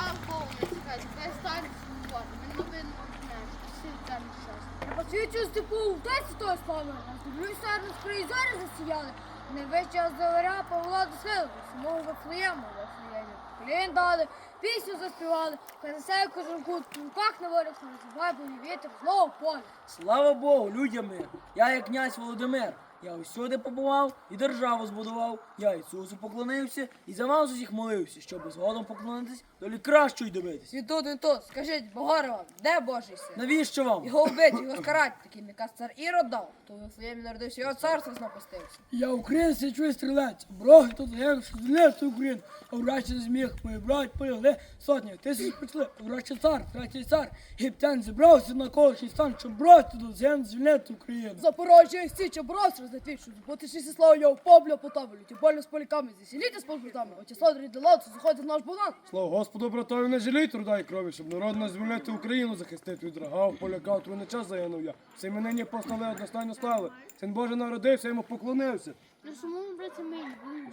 Слава Богу, не чекайте, без стані сумувати. Ми новин можемо, всі там щастя. Я посвідчую степу в тесі того старну скрізь зорі засіяли. Не час заваря Павла до сили. Самого Вифлеєму, Вифлеємі. Колін дали, пісню заспівали. Казасею кожанку, в на волях, називає бої вітер, знову в полі. Слава Богу, людям мир. Я як князь Володимир. Я усюди побував і державу збудував. Я Ісусу поклонився і за вас усіх молився, щоб згодом поклонитись долі кращої добитись. І тут, і тут, скажіть, Богоре вам, де Божий син? Навіщо вам? Його вбити, його скарати, такий наказ цар Ірод дав. То в Вифлеємі народився, його царство знапустився. Я український чуй стрілець, броги тут як стрілець Україн, а врачі зміг, мої брать полягли сотні, тисяч пішли, врачі цар, третій цар, гіптян зібрався на колишній стан, щоб брати до землі звільнити Україну. Запорожжя і Січ образ розвитвічу, бути шість слава його поблю потавлю, ті больно з поліками, зісіліте з полбрутами, оті содри до лоцу, заходить наш бунан. Слава Господу, братові, не жалій труда і крові, щоб народ нас звільнити Україну захистити від врага, полякав, трунича загинув я. Все мене не послали, одностайно стали. Син Божий народився, йому поклонився. Ну чому ми, браття милі,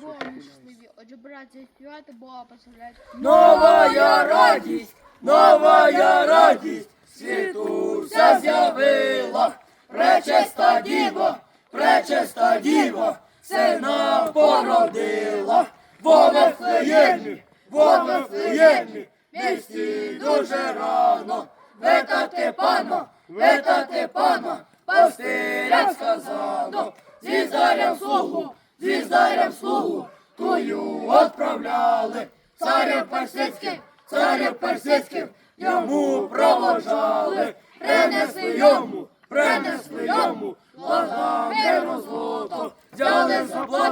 були нещасливі? Отже, браття, співайте Бога, прославляйте. Новая радість, новая радість, світу вся з'явила, пречиста діва, пречиста діва, сина породила, во Вифлеємі, во Вифлеємі, місті дуже рано, витати пана, витати пана, пастирям сказано, звіздарям слугу, звіздарям слугу, тую отправляли, царя персидських, царя персидських, йому провожали, принесли йому, принесли йому,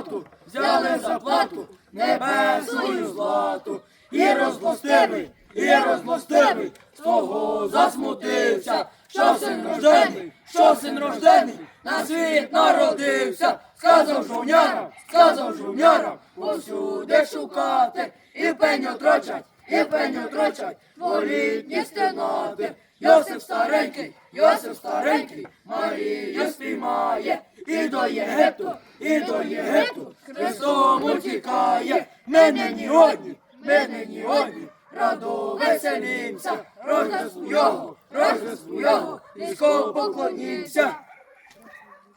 заплату, взяли заплату, небесною злату, і розлостивий, і розлостивий, з того засмутився, що син рождений, що син рождений, на світ народився, сказав жовнярам, сказав жовнярам, повсюди шукати, і пеню трочать, і пеню трочать, дворітні стеноти. Йосип старенький, Йосип старенький, Марію спіймає, і до Єгипту, і до Єгипту, Христом утікає, ми нині одні, ми нині одні, раду веселімся, Рождеству його, Рождеству його, низько поклонімся,